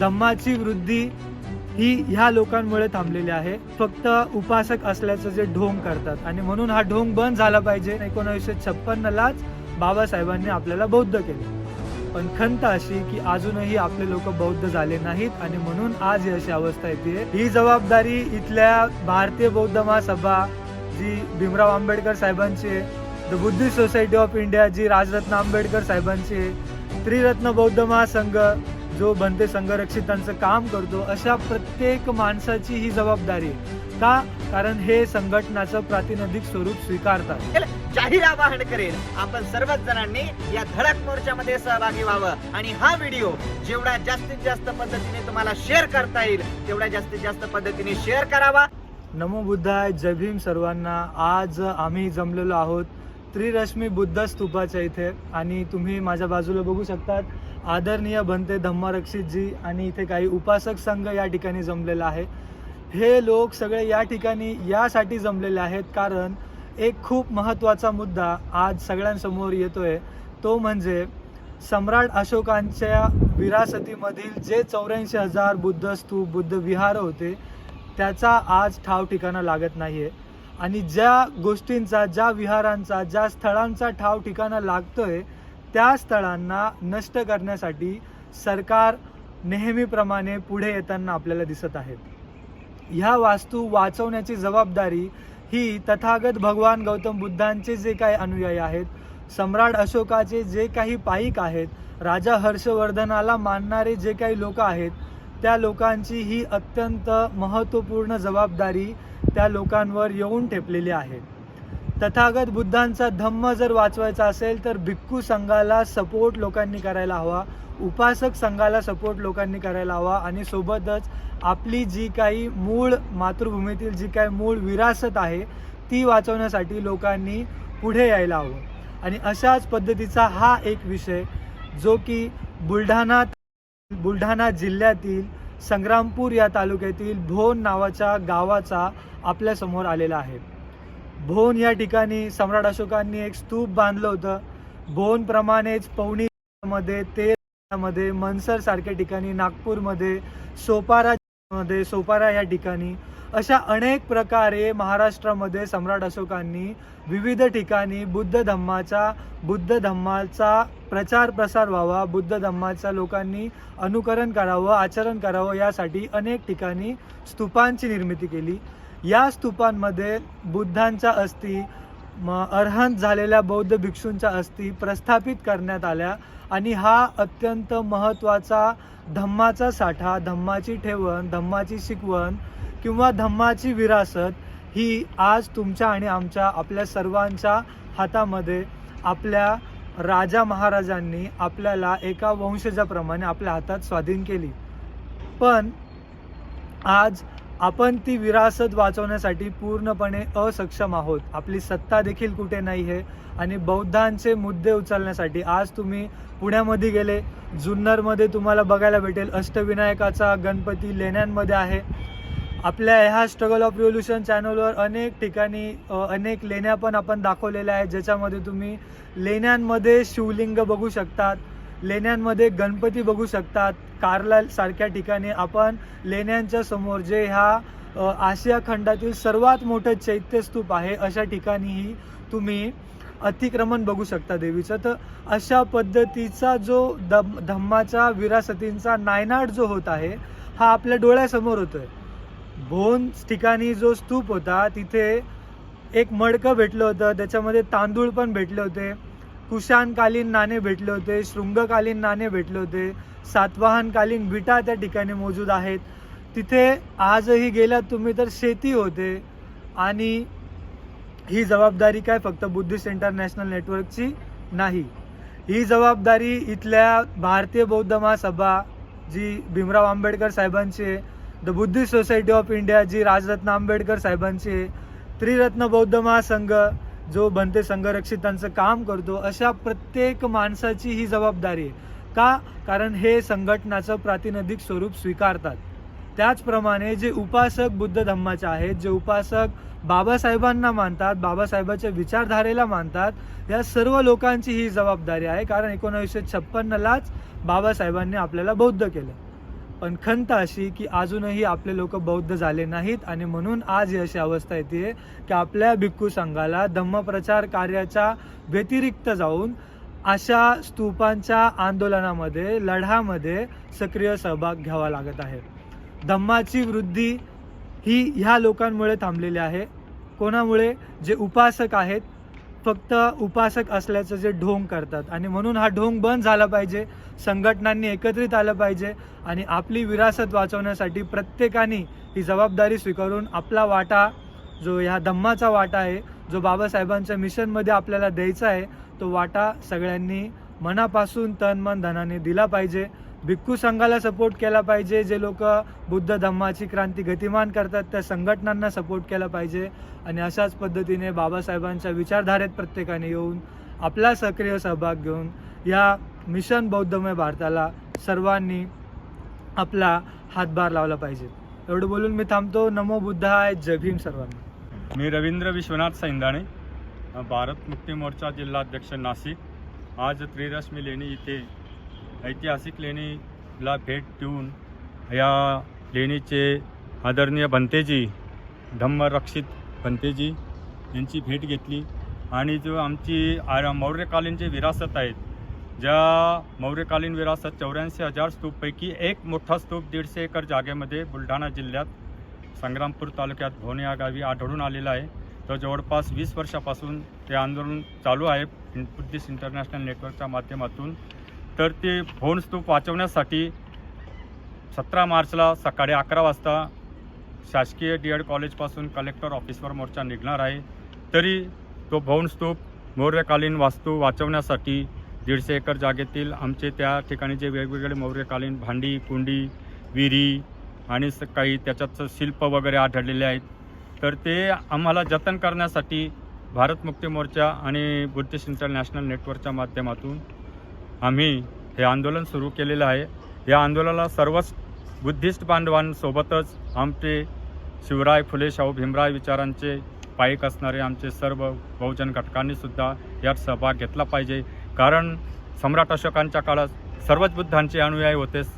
धम्माची वृद्धी ही ह्या लोकांमुळे थांबलेली आहे. फक्त उपासक असल्याचं जे ढोंग करतात. आणि म्हणून हा ढोंग बंद झाला पाहिजे. एकोणीसशे छप्पन्नलाच बाबासाहेबांनी आपल्याला बौद्ध केले. पण खंत अशी की अजूनही आपले लोक बौद्ध झाले नाहीत. आणि म्हणून आज ही अशी अवस्था येते. ही जबाबदारी इथल्या भारतीय बौद्ध महासभा जी भीमराव आंबेडकर साहेबांची आहे the Buddhist society of India जी राजरत्न आंबेडकर साहेबांची आहे त्रिरत्न बौद्ध महासंघ जो बनते संघरक्षितांचं काम करतो अशा प्रत्येक माणसाची ही जबाबदारी आहे. का? कारण हे संघटनाचं प्रातिनिधिक स्वरूप स्वीकारतात. जाहीर आवाहन करेल. आपण सर्वच जणांनी या धडक मोर्चामध्ये सहभागी व्हावं. आणि हा व्हिडिओ जेवढा जास्तीत जास्त पद्धतीने तुम्हाला शेअर करता येईल तेवढ्या जास्तीत जास्त पद्धतीने शेअर करावा. नमो बुद्धाय जय भीम सर्वांना. आज आम्ही जमलेलो आहोत त्रिरश्मी बुद्ध स्तूपाच्या इथे. आणि तुम्ही माझ्या बाजूला बघू शकतात आदरणीय बनते धम्मरक्षितजी आणि इथे काही उपासक संघ या ठिकाणी जमलेला आहे. हे लोक सगळे या ठिकाणी यासाठी जमलेले आहेत कारण एक खूप महत्त्वाचा मुद्दा आज सगळ्यांसमोर येतोय. तो म्हणजे सम्राट अशोकांच्या विरासतीमधील जे चौऱ्याऐंशी हजार बुद्ध स्तूप बुद्ध विहार होते त्याचा आज ठाव ठिकाणा लागत नाहीये. आणि ज्या गोष्टींचा ज्या विहारांचा ज्या स्थळांचा ठाव ठिकाणा लागतोय त्या स्थळांना नष्ट करण्यासाठी सरकार नेहमीप्रमाणे पुढे येताना आपल्याला दिसत आहेत. ह्या वास्तू वाचवण्याची जबाबदारी ही तथागत भगवान गौतम बुद्धांचे जे काही अनुयायी आहेत सम्राट अशोकाचे जे काही पायिक आहेत राजा हर्षवर्धनाला मानणारे जे काही लोक आहेत त्या लोकांची ही अत्यंत महत्त्वपूर्ण जबाबदारी त्या लोकांवर येऊन ठेपलेली आहे. तथागत बुद्धांचा धम्म जर वाचवायचा असेल तर भिक्खू संघाला सपोर्ट लोकांनी करायला हवा. उपासक संघाला सपोर्ट लोकांनी करायला हवा. आणि सोबतच आपली जी काही मूळ मातृभूमीतील जी काही मूळ विरासत आहे ती वाचवण्यासाठी लोकांनी पुढे यायला हवं. आणि अशाच पद्धतीचा हा एक विषय जो की बुलढाणा बुलढाणा जिल्ह्यातील संग्रामपूर या तालुक्यातील भोन नावाच्या गावाचा आपल्यासमोर आलेला आहे. भोन या ठिकाणी सम्राट अशोकांनी एक स्तूप बांधलं होतं. भोनप्रमाणेच पवनी मध्ये तेलमध्ये मनसर सारख्या ठिकाणी नागपूरमध्ये सोपारा मध्ये सोपारा या ठिकाणी अशा अनेक प्रकारे महाराष्ट्रामध्ये सम्राट अशोकांनी विविध ठिकाणी बुद्ध धम्माचा बुद्ध धम्माचा प्रचार प्रसार व्हावा बुद्ध धम्माचा लोकांनी अनुकरण करावं आचरण करावं यासाठी अनेक ठिकाणी स्तूपांची निर्मिती केली. या स्तूपांमध्ये बुद्धांच्या अस्थी म अर्हंत झालेल्या बौद्ध भिक्षूंच्या अस्थी प्रस्थापित करण्यात आल्या आणि हा अत्यंत महत्त्वाचा धम्माचा साठा धम्माची ठेवण धम्माची शिकवण किंवा धम्माची विरासत ही आज तुमच्या आणि आमच्या आपल्या सर्वांच्या हातामध्ये आपल्या राजा महाराजांनी आपल्याला एका वंशजाप्रमाणे आपल्या हातात स्वाधीन केली. पण आज आपण ती विरासत वाचवण्यासाठी पूर्णपणे असक्षम आहोत. आपली सत्ता देखील कुठे नाही आहे आणि बौद्धांचे मुद्दे उचलण्यासाठी आज तुम्ही पुण्यामध्ये गेले. जुन्नरमध्ये तुम्हाला बघायला भेटेल अष्टविनायकाचा गणपती लेण्यांमध्ये आहे. आपल्या ह्या स्ट्रगल ऑफ रिव्होल्युशन चॅनलवर अनेक ठिकाणी अनेक लेण्या पण आपण दाखवलेल्या आहेत ज्याच्यामध्ये तुम्ही लेण्यांमध्ये शिवलिंग बघू शकतात लेण्यांमध्ये गणपती बघू शकतात कार्ला सारख्या ठिकाणी आपण लेण्यांच्या समोर जे ह्या आशिया खंडातील सर्वात मोठं चैत्यस्तूप आहे अशा ठिकाणीही तुम्ही अतिक्रमण बघू शकता देवीचं. तर अशा पद्धतीचा जो दम धम्माच्या विरासतींचा नायनाट जो होत आहे हा आपल्या डोळ्यासमोर होतो आहे भोन ठिकाणी जो स्तूप होता तिथे एक मडकं भेटलं होतं त्याच्यामध्ये तांदूळ पण भेटले होते. कुशानकालीन नाणे भेटले होते शृंगकालीन नाणे भेटले होते सातवाहनकालीन विटा त्या ठिकाणी मौजूद आहेत. तिथे आजही गेलात तुम्ही तर शेती होते. आणि ही जबाबदारी काय? फक्त बुद्धिस्ट इंटरनॅशनल नेटवर्कची नाही. ही जबाबदारी इथल्या भारतीय बौद्ध महासभा जी भीमराव आंबेडकर साहेबांची आहे the Buddhist society of India जी राजरत्न आंबेडकर साहेबांची आहे त्रिरत्न बौद्ध महासंघ जो बनते संघरक्षितांचं काम करतो अशा प्रत्येक माणसाची ही जबाबदारी आहे. का? कारण हे संघटनाचं प्रातिनिधिक स्वरूप स्वीकारतात. त्याचप्रमाणे जे उपासक बुद्ध धम्माचे आहेत जे उपासक बाबासाहेबांना मानतात बाबासाहेबांच्या विचारधारेला मानतात या सर्व लोकांची ही जबाबदारी आहे. कारण एकोणावीसशे छप्पन्नलाच बाबासाहेबांनी आपल्याला बौद्ध केलं. पण खंत अशी की अजूनही आपले लोक बौद्ध झाले नाहीत आणि म्हणून आज ही अशी अवस्था येते की आपल्या भिक्खू संघाला धम्मप्रचार कार्याच्या व्यतिरिक्त जाऊन अशा स्तूपांच्या आंदोलनामध्ये लढ्यामध्ये सक्रिय सहभाग घ्यावा लागत आहे. धम्माची वृद्धी ही ह्या लोकांमुळे थांबलेली आहे. कोणामुळे? जे उपासक आहेत फक्त उपासक असल्याचं जे ढोंग करतात. आणि म्हणून हा ढोंग बंद झाला पाहिजे संघटनांनी एकत्रित आलं पाहिजे आणि आपली विरासत वाचवण्यासाठी प्रत्येकाने ही जबाबदारी स्वीकारून आपला वाटा जो ह्या धम्माचा वाटा आहे जो बाबासाहेबांच्या मिशनमध्ये आपल्याला द्यायचा आहे तो वाटा सगळ्यांनी मनापासून तन मन धनाने दिला पाहिजे. भिक्खू संघाला सपोर्ट केला पाहिजे. जे लोक बुद्ध धम्माची क्रांती गतिमान करतात त्या संघटनांना सपोर्ट केला पाहिजे. आणि अशाच पद्धतीने बाबासाहेबांच्या विचारधारेत प्रत्येकाने येऊन आपला सक्रिय सहभाग घेऊन या मिशन बौद्धमय भारताला सर्वांनी आपला हातभार लावला पाहिजे. एवढं बोलून मी थांबतो. नमो आहे जय भीम सर्वांना. मी रवींद्र विश्वनाथ सैंदाणे भारत मुक्ती मोर्चा जिल्हाध्यक्ष नाशिक. आज त्रिरश्मी लेणी इथे ऐतिहासिक लेणीला भेट देऊन या लेणीचे आदरणीय भंतेजी धम्मरक्षित भंतेजी यांची भेट घेतली. आणि जो आमची आ- मौर्यकालीन जे विरासत आहेत ज्या मौर्यकालीन विरासत चौऱ्याऐंशी हजार स्तूपपैकी एक मोठा स्तूप दीडशे एकर जागेमध्ये बुलढाणा जिल्ह्यात संग्रामपूर तालुक्यात भोने या गावी आढळून आलेला आहे. तो जवळपास वीस वर्षापासून ते आंदोलन चालू आहे. बुद्धिस्ट इंटरनॅशनल नेटवर्कच्या माध्यमातून तर ते फोन स्तूप वाचवण्यासाठी सतरा मार्चला सकाळी अकरा वाजता शासकीय डी एड कॉलेजपासून कलेक्टर ऑफिसवर मोर्चा निघणार आहे. तरी तो भवन स्तूप मौर्यकालीन वास्तू वाचवण्यासाठी दीडशे एकर जागेतील आमचे त्या ठिकाणी जे वेगवेगळे मौर्यकालीन भांडी कुंडी विहिरी आणि स- काही त्याच्यात शिल्प वगैरे आढळलेले आहेत. तर ते आम्हाला जतन करण्यासाठी भारत मुक्ती मोर्चा आणि बुद्धिस्ट इंटरनॅशनल नेटवर्कच्या माध्यमातून आम्ही हे आंदोलन सुरू केलेलं आहे. या आंदोलनाला सर्वच बुद्धिस्ट बांधवांसोबतच आमचे शिवराय फुले शाहू भीमराय विचारांचे पायिक असणारे आमचे सर्व बहुजन घटकांनीसुद्धा यात सहभाग घेतला पाहिजे. कारण सम्राट अशोकांच्या काळात सर्वच बुद्धांचे अनुयायी होतेच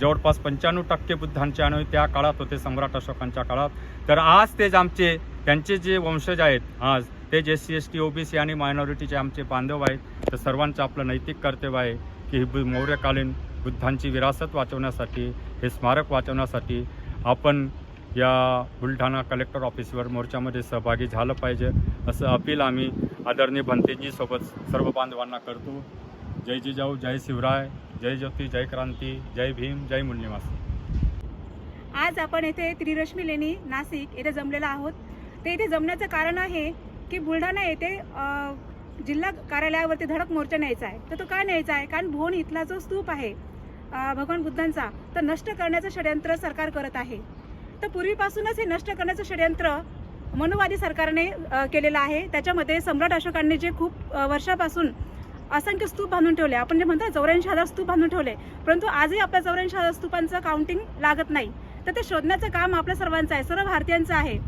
जवळपास पंच्याण्णव टक्के बुद्धांचे अनुयायी त्या काळात होते सम्राट अशोकांच्या काळात. तर आज तेच आमचे त्यांचे जे वंशज आहेत आज तेच जे सी एस टी ओबीसी आणि मायनॉरिटीचे आमचे बांधव आहेत. तर सर्वांचं आपलं नैतिक कर्तव्य आहे की ही बु- मौर्यकालीन बुद्धांची विरासत वाचवण्यासाठी हे स्मारक वाचवण्यासाठी आपण या बुलढाणा कलेक्टर ऑफिसवर मोर्चामध्ये सहभागी झालं पाहिजे. असं अपील आम्ही आदरणीय भंतेजीसोबत सर्व बांधवांना करतो. जय जिजाऊ जय शिवराय जय ज्योती जय क्रांती जय भीम जय मुलनिवास आज आपण येथे त्रिरश्मी लेणी नाशिक येथे जमलेलो आहोत. ते इथे जमण्याचं कारण आहे की बुलढाणा येथे जिल्हा कार्यालयावरती धडक मोर्चा न्यायचा आहे. तर तो काय न्यायचा आहे? कारण भोन इथला जो स्तूप आहे भगवान बुद्धांचा तर नष्ट करण्याचं षडयंत्र सरकार करत आहे. तर पूर्वीपासूनच हे नष्ट करण्याचं षडयंत्र मनुवादी सरकारने केलेलं आहे. त्याच्यामध्ये सम्राट अशोकांनी जे खूप वर्षापासून असंख्य स्तूप बांधून ठेवले. आपण जे म्हणतो चौऱ्याऐंशी हजार स्तूप बांधून ठेवले. परंतु आजही आपल्या चौऱ्याऐंशी हजार स्तूपांचं काउंटिंग लागत नाही. तर ते शोधण्याचं काम आपल्या सर्वांचं आहे. सर्व भारतीयांचं आहे.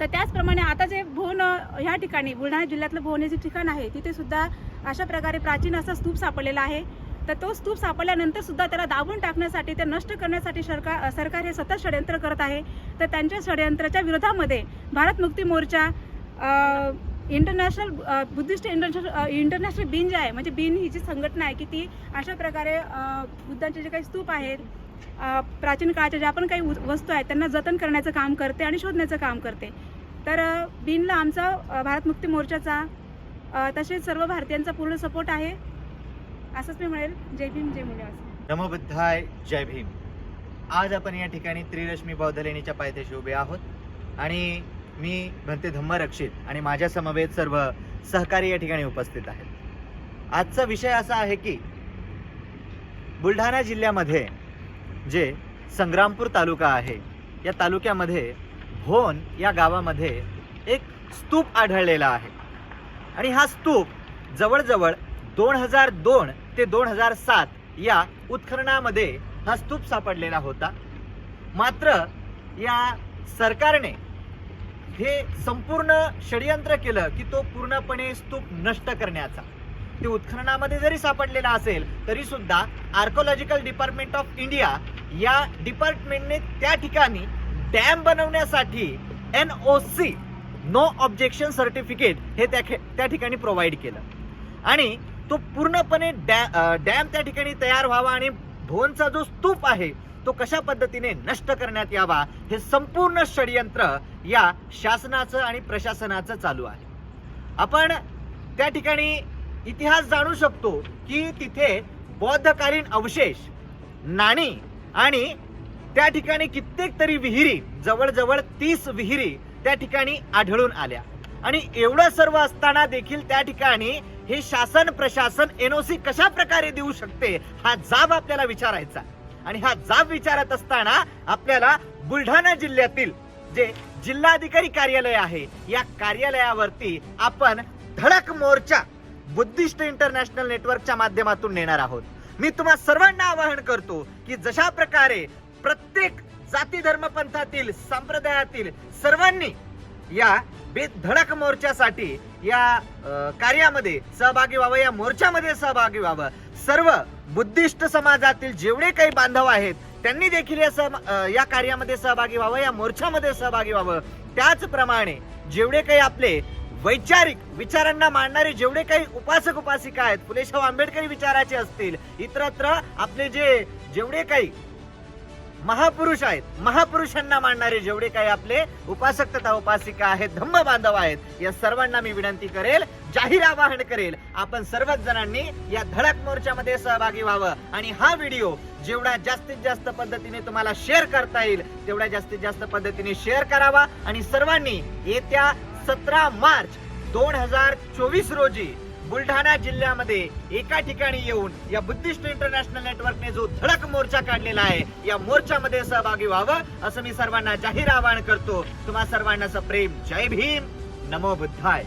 तर त्याचप्रमाणे आता जे भोन ह्या ठिकाणी बुलढाणा जिल्ह्यातलं भोन हे जे ठिकाण आहे तिथे सुद्धा अशा प्रकारे प्राचीन असा स्तूप सापडलेला आहे. तर तो स्तूप सापडल्यानंतर सुद्धा त्याला दाबून टाकण्यासाठी ते नष्ट करण्यासाठी सरकार सरकार हे सतत षडयंत्र करत आहे. तर त्यांच्या षडयंत्राच्या विरोधामध्ये Bharat Mukti Morcha international Buddhist international international bin जे आहे म्हणजे बीन ही जी संघटना आहे की ती अशा प्रकारे बुद्धांचे जे काही स्तूप आहेत प्राचीन काळाच्या ज्या पण काही वस्तू आहेत त्यांना जतन करण्याचं काम करते आणि शोधण्याचं काम करते. तर बिनला आमचा भारत मुक्ती मोर्चाचा तसेच सर्व भारतीयांचा पूर्ण सपोर्ट आहे. असंच मी म्हणेल. जय भीम जय मुले नमोबुद्धाय जय भीम. आज आपण या ठिकाणी त्रिरश्मी बौद्ध लेणीच्या पायथ्याशी उभे आहोत. आणि मी भंते धम्मरक्षित आणि माझ्या समवेत सर्व सहकारी या ठिकाणी उपस्थित आहेत. आजचा विषय असा आहे की बुलढाणा जिल्ह्यामध्ये जे संग्रामपूर तालुका आहे या तालुक्यामध्ये भोन या गावामध्ये एक स्तूप आढळलेला आहे. आणि हा स्तूप जवळजवळ दोन हजार दोन ते दोन हजार सात या उत्खननामध्ये हा स्तूप सापडलेला होता. मात्र या सरकारने हे संपूर्ण षडयंत्र केलं की तो पूर्णपणे स्तूप नष्ट करण्याचा. ते उत्खननामध्ये जरी सापडलेला असेल तरी सुद्धा आर्कोलॉजिकल डिपार्टमेंट ऑफ इंडिया या डिपार्टमेंटने त्या ठिकाणी डॅम बनवण्यासाठी N O C no objection certificate हे त्या खे- त्या ठिकाणी प्रोव्हाइड केलं. आणि तो पूर्णपणे डॅ डॅम त्या ठिकाणी तयार व्हावा आणि भोनचा जो स्तूप आहे तो कशा पद्धतीने नष्ट करण्यात यावा हे संपूर्ण षडयंत्र या शासनाचं आणि प्रशासनाचं चालू आहे. आपण त्या ठिकाणी इतिहास जाणू शकतो की तिथे बौद्धकालीन अवशेष नाणी आणि त्या ठिकाणी कित्येक तरी विहिरी जवळजवळ तीस विहिरी त्या ठिकाणी आढळून आल्या. आणि एवढं सर्व असताना देखील त्या ठिकाणी हे शासन प्रशासन एनओसी कशा प्रकारे देऊ शकते हा जाब आपल्याला विचारायचा. आणि हा जाब विचारत असताना आपल्याला बुलढाणा जिल्ह्यातील जे जिल्हाधिकारी कार्यालय आहे या कार्यालयावरती आपण धडक मोर्चा बुद्धिस्ट इंटरनॅशनल नेटवर्कच्या माध्यमातून नेणार आहोत. मी तुम्हा सर्वांना आवाहन करतो की जशा प्रकारे प्रत्येक जाती धर्म पंथातील संप्रदायातील सर्वांनी या बेधडक मोर्चासाठी या कार्यामध्ये सहभागी व्हावं या मोर्चामध्ये सहभागी व्हावं. सर्व बुद्धिस्ट समाजातील जेवढे काही बांधव आहेत त्यांनी देखील या सम- या कार्यामध्ये सहभागी व्हावं या मोर्चामध्ये सहभागी व्हावं. त्याचप्रमाणे जेवढे काही आपले वैचारिक विचारांना मांडणारे जेवढे काही उपासक उपासिका आहेत फुलेशाह आंबेडकरी विचाराचे असतील इतरत्र आपले जे जेवढे काही महापुरुष आहेत. महापुरुषांना मानणारे जेवढे काही आपले उपासक तथा उपासिका आहेत धम्म बांधव आहेत या सर्वांना मी विनंती करेल जाहीर आवाहन करेल आपण सर्वच जणांनी या धडक मोर्चामध्ये सहभागी व्हावं. आणि हा व्हिडिओ जेवढा जास्तीत जास्त पद्धतीने तुम्हाला शेअर करता येईल तेवढ्या जास्तीत जास्त पद्धतीने शेअर करावा. आणि सर्वांनी येत्या सतरा मार्च दोन हजार चोवीस रोजी बुलढाणा जिल्ह्यामध्ये एका ठिकाणी येऊन या बुद्धिस्ट इंटरनॅशनल नेटवर्कने जो धडक मोर्चा काढलेला आहे या मोर्चामध्ये सहभागी व्हावं असं मी सर्वांना जाहीर आवाहन करतो. तुम्हा सर्वांना प्रेम. जय भीम. नमो बुद्धाय.